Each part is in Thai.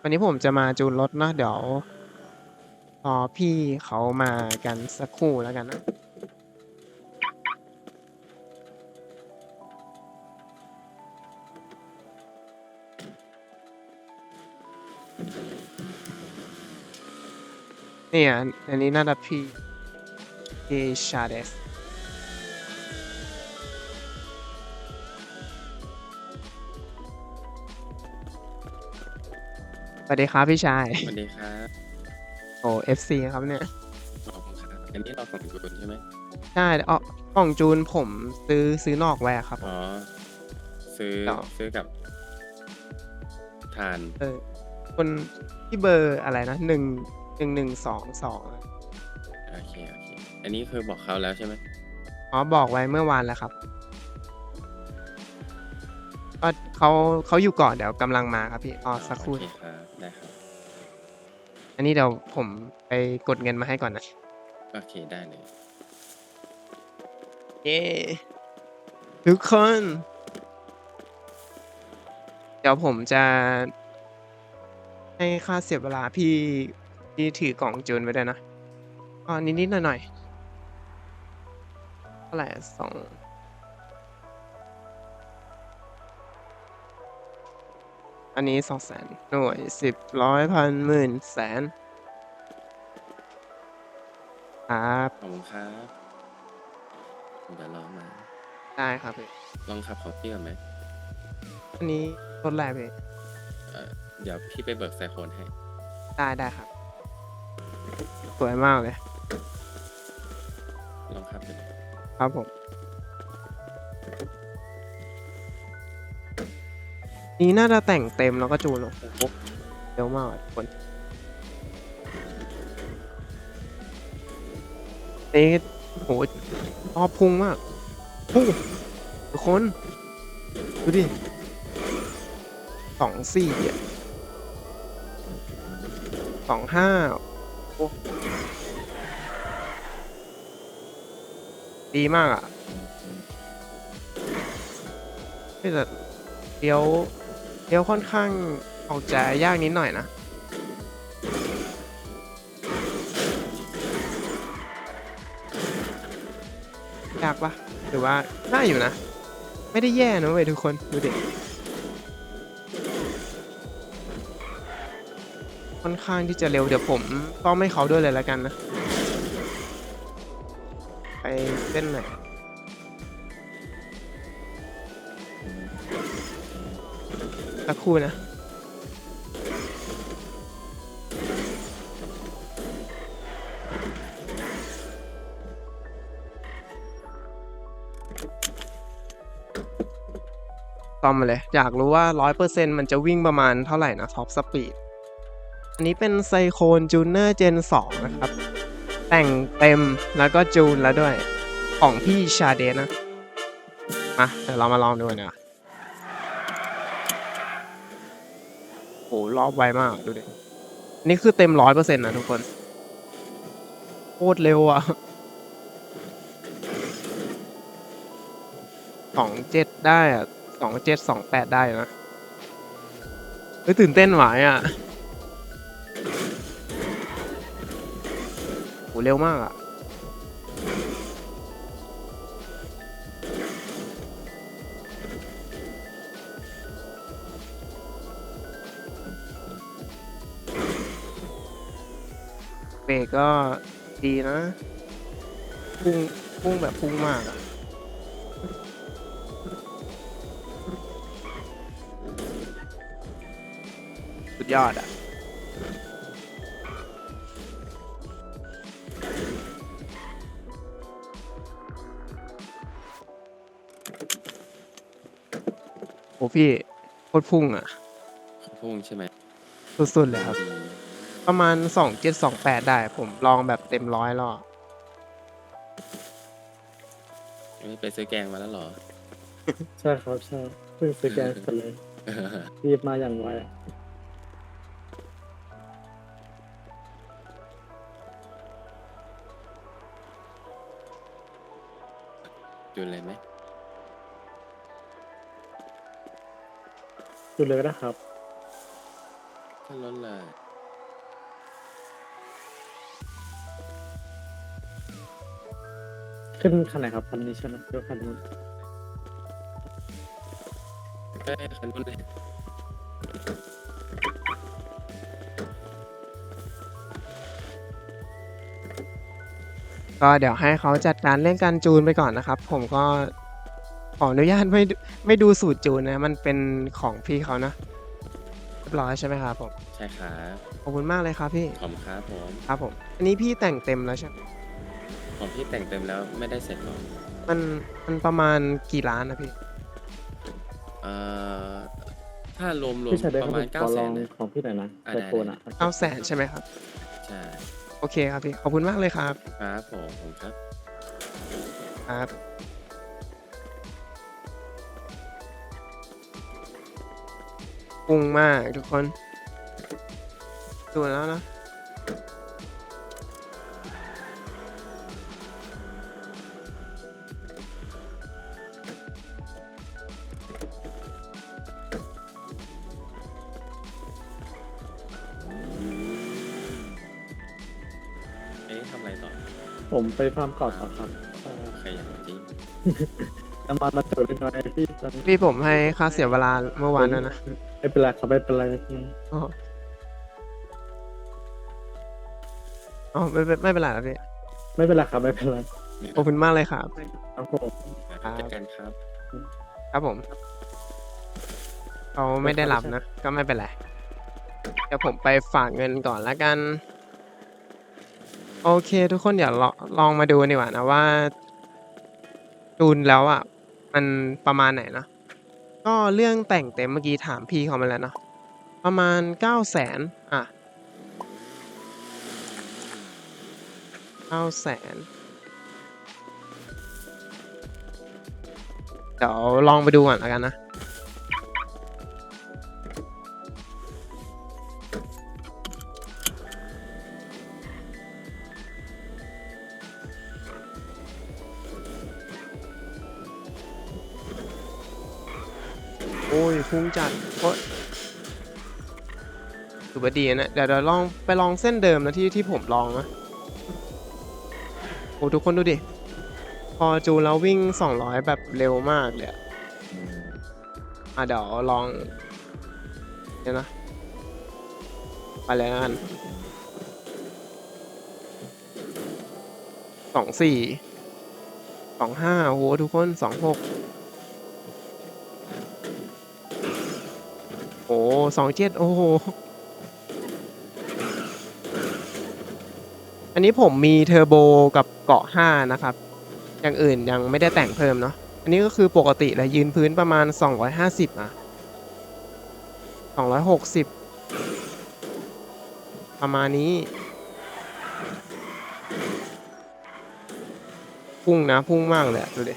วันนี้ผมจะมาจูนรถเนะเดี๋ยวรอพี่เขามากันสักครู่แล้วกันนะเนี่ยอันนี้น่าจะพี่พี่ชาเดส สวัสดีครับพี่ชาย สวัสดีครับโอ้ FC ครับเนี่ยขอบคุณครับอันนี้เราของคุณใช่ไหมใช่อ๋อกล่องจูนผมซื้อซื้อนอกไว้อะครับ อ๋อ ซื้อต่อ ซื้อกับทานเออคนที่เบอร์อะไรนะหนึ่งหนึ่งหนึ่งสองสองโอเคโอเค อันนี้คือบอกเขาแล้วใช่ไหมอ๋อบอกไว้เมื่อวานแล้วครับ เขาเขาอยู่ก่อนเดี๋ยวกำลังมาครับพี่อ๋อสักครู่ โอเคครับได้ครับอันนี้เดี๋ยวผมไปกดเงินมาให้ก่อนนะ โอเคได้เลย เย้ทุกคน เดี๋ยวผมจะ ให้ค่าเสียเวลาพี่พี่ถือกล่องจูนไว้ด้วยนะอ๋อนิดๆหน่อยๆเท่าไหร่สอง อันนี้สองแสนหน่วยสิบร้อยพันหมื่นแสนครับขอบคุณครับเดี๋ยวรอมา ได้ครับพี่ลองขับของพี่ก่อนไหมอันนี้รถแรกพี่เอ่อเดี๋ยวพี่ไปเบิกไซโคนให้ ได้ได้ครับ สวยมากเลย ลองขับดูครับผม นี่น่าจะแต่งเต็มแล้วก็จูนโอ้โหเร็วมากอะทุกคนนี่โหรอบพุ่งมากพุ่งทุกคน ดูดิสองสี่สองห้าโอ้ดีมากอะที่แต่เลี้ยว เลี้ยวค่อนข้างออกจะยากนิดหน่อยนะ ยากปะหรือว่าได้อยู่นะ ไม่ได้แย่นะเว้ยทุกคนดูดิค่อนข้างที่จะเร็วเดี๋ยวผมต้องให้เขาด้วยเลยแล้วกันนะ ไปเส้นไหน สักครู่นะซ่อมมาเลย อยากรู้ว่า 100%มันจะวิ่งประมาณเท่าไหร่นะท็อปสปีดอันนี้เป็นไซโคนจูเนอร์เจน2นะครับ แต่งเต็มแล้วก็จูนแล้วด้วย ของพี่ชาเดสนะ มาเดี๋ยวเรามาลองดูกันนะ โหรอบไวมากดูดินนี้คือเต็มร้อยเปอร์เซ็นต์นะทุกคน โคตรเร็วอะสองเจ็ดได้อะสองเจ็ดสองแปดได้นะเฮ้ยตื่นเต้นหวายอะโหเร็วมากอะ เบรกก็ดีนะพุ่งพุ่งแบบพุ่งมากอะสุดยอดอะโอ้พี่โคตรพุ่งอะพุ่งใช่ไหมสุดๆเลยครับอืม ประมาณสองเจ็ดสองแปดได้ ผมลองแบบเต็มร้อยแล้วอะอันนี้ไปซื้อแกงมาแล้วเหรอ ใช่ครับใช่เพิ่งซื้อแกงเสร็จเลยรีบมาอย่างไวอะจูนเลยไหมดูเลยก็ได้ครับขึ้นรถเลย ขึ้นคันไหนครับคันนี้ใช่ไหมหรือคันนู้นเอ้ยคันนู้นเลยก็เดี๋ยวให้เขาจัดการเรื่องการจูนไปก่อนนะครับ ผมก็ขออนุญาตไม่ดูไม่ดูสูตรจูนนะ มันเป็นของพี่เขานะเรียบร้อยใช่ไหมครับผมใช่ครับขอบคุณมากเลยครับพี่ขอบคุณครับผม ครับผม อันนี้พี่แต่งเต็มแล้วใช่ไหม ของพี่แต่งเต็มแล้วไม่ได้เสร็จหรอกมันมันประมาณกี่ล้านนะพี่ เอ่อถ้ารวมรวมพี่ชายได้ปครัระบมาณขเก้าอแสลอนงนะของพี่หน่อยนะอะไอได้โฟนอะเก้าแสนใช่ไหมครับ ใช่โอเคครับพี่ ขอบคุณมากเลยครับ ครับผมผมครับ ครับ ปุงมากทุกคนดูแล้วนะ ผมไปฟาร์มเก่อนครับครับขยันจริงน้ำมันมาเติมหน่อยพี่ตอนนี้พี่ผมให้ค่าเสียเวลาเมื่อวานด้วยนะไม่เป็นไรครับไม่เป็นไรพี่อ๋ออ๋อไม่เป็นไม่เป็นไรครับพี่ไม่เป็นไรครับไม่เป็นไรขอบคุณมากเลยครับ ครับผมครับเจอกันครับ ครับผมเขาไม่ได้รับนะ ก็ไม่เป็นไร เดี๋ยวผมไปฝากเงินก่อนแล้วกัน โอเค ทุกคนเดี๋ยวลองลองมาดูดีกว่านะว่าจูนแล้วอะ มันประมาณไหนนะก็เรื่องแต่งเต็มเมื่อกี้ถามพี่เขามาแล้วเนาะประมาณเก้าแสนอะเก้าแสนเดี๋ยวลองไปดูก่อนแล้วกันนะ อ้ยพุ่งจัดโอ้ยถือว่าดีนะเดี๋ยวเดี๋ยวลองไปลองเส้นเดิมนะที่ที่ผมลองนะโอ้ทุกคนดูดิ พอจูแล้ววิ่ง 200 แบบเร็วมากเลยอะอะเดี๋ยวลองเดี๋ยวนะไปเลยแล้วกันสองสี่สองห้าโอ้โหทุกคนสองหก สองเจ็ดโอ้โห อันนี้ผมมีเทอร์โบกับเกาะห้านะครับ อย่างอื่นยังไม่ได้แต่งเพิ่มเนาะ อันนี้ก็คือปกติแหละยืนพื้นประมาณ 250 อะ 260 ประมาณนี้ พุ่งนะพุ่งมากเลยดูดิ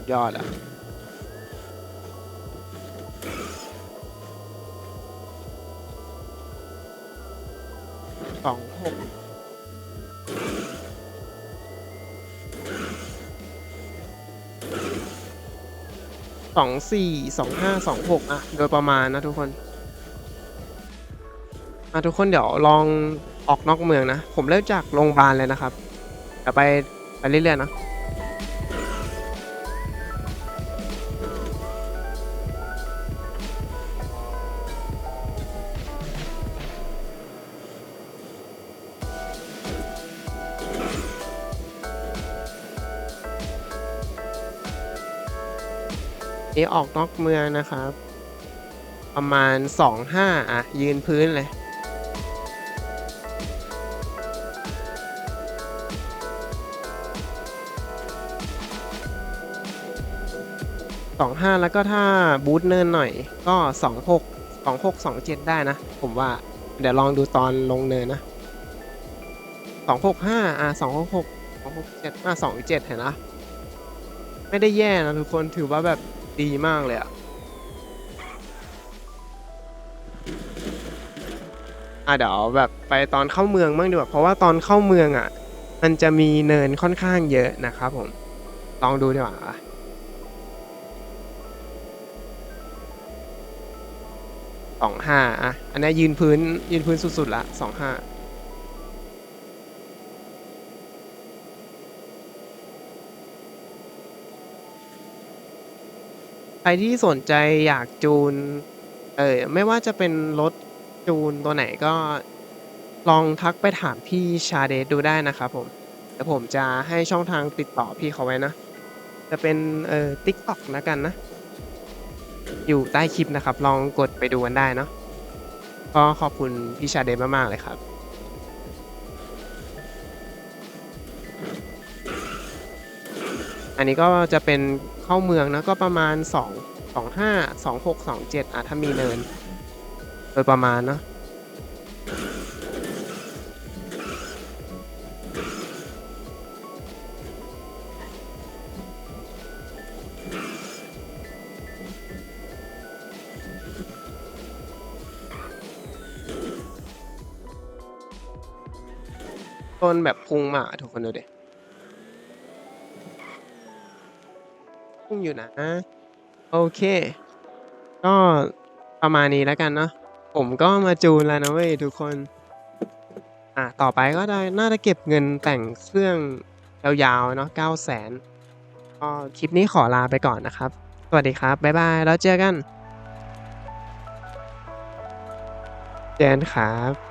สุดยอดอะสองหกสองสี่สองห้าสองหกอะ โดยประมาณนะทุกคน อะทุกคนเดี๋ยวลองออกนอกเมืองนะ ผมเริ่มจากโรงพยาบาลเลยนะครับเดี๋ยวไปไปเรื่อยๆนะ นี่ออกนอกเมืองนะครับ ประมาณสองห้าอะ ยืนพื้นเลยสองห้าแล้วก็ถ้าบูทเนินหน่อยก็สองหกสองหกสองเจ็ดได้นะ ผมว่าเดี๋ยวลองดูตอนลงเนินนะสองหกห้าอะสองหกหกสองหกเจ็ดอะสองเจ็ดเห็นนะไม่ได้แย่นะทุกคนถือว่าแบบ ดีมากเลยอะอะเดี๋ยวแบบไปตอนเข้าเมืองบ้างดีกว่าเพราะว่าตอนเข้าเมืองอะมันจะมีเนินค่อนข้างเยอะนะครับผมลองดูดีกว่าสองห้าอะอันนี้ยืนพื้นยืนพื้นสุดๆละสองห้า ใครที่สนใจอยากจูน เออไม่ว่าจะเป็นรถจูนตัวไหนก็ลองทักไปถามพี่ชาเดชดูได้นะครับผมเดี๋ยวผมจะให้ช่องทางติดต่อพี่เขาไว้นะ จะเป็นเอ่อติ๊กต็อกนะกันนะ อยู่ใต้คลิปนะครับ ลองกดไปดูกันได้เนาะก็ขอบคุณพี่ชาเดชมากๆเลยครับอันนี้ก็จะเป็น เข้าเมืองนะก็ประมาณ 2 2 5 2 6 2 7อะถ้ามีเนิน โดยประมาณเนาะต้นแบบพุ่งมาทุกคนดูดิ อยู่นะ โอเค ก็ประมาณนี้แล้วกันเนาะผมก็มาจูนแล้วนะเว้ยทุกคน อะ ต่อไปก็ได้น่าจะเก็บเงินแต่งเครื่องยาวๆเนาะ9 0 0 0 0ก็คลิปนี้ขอลาไปก่อนนะครับ สวัสดีครับ บ๊ายบาย แล้วเจอกัน เจนครับ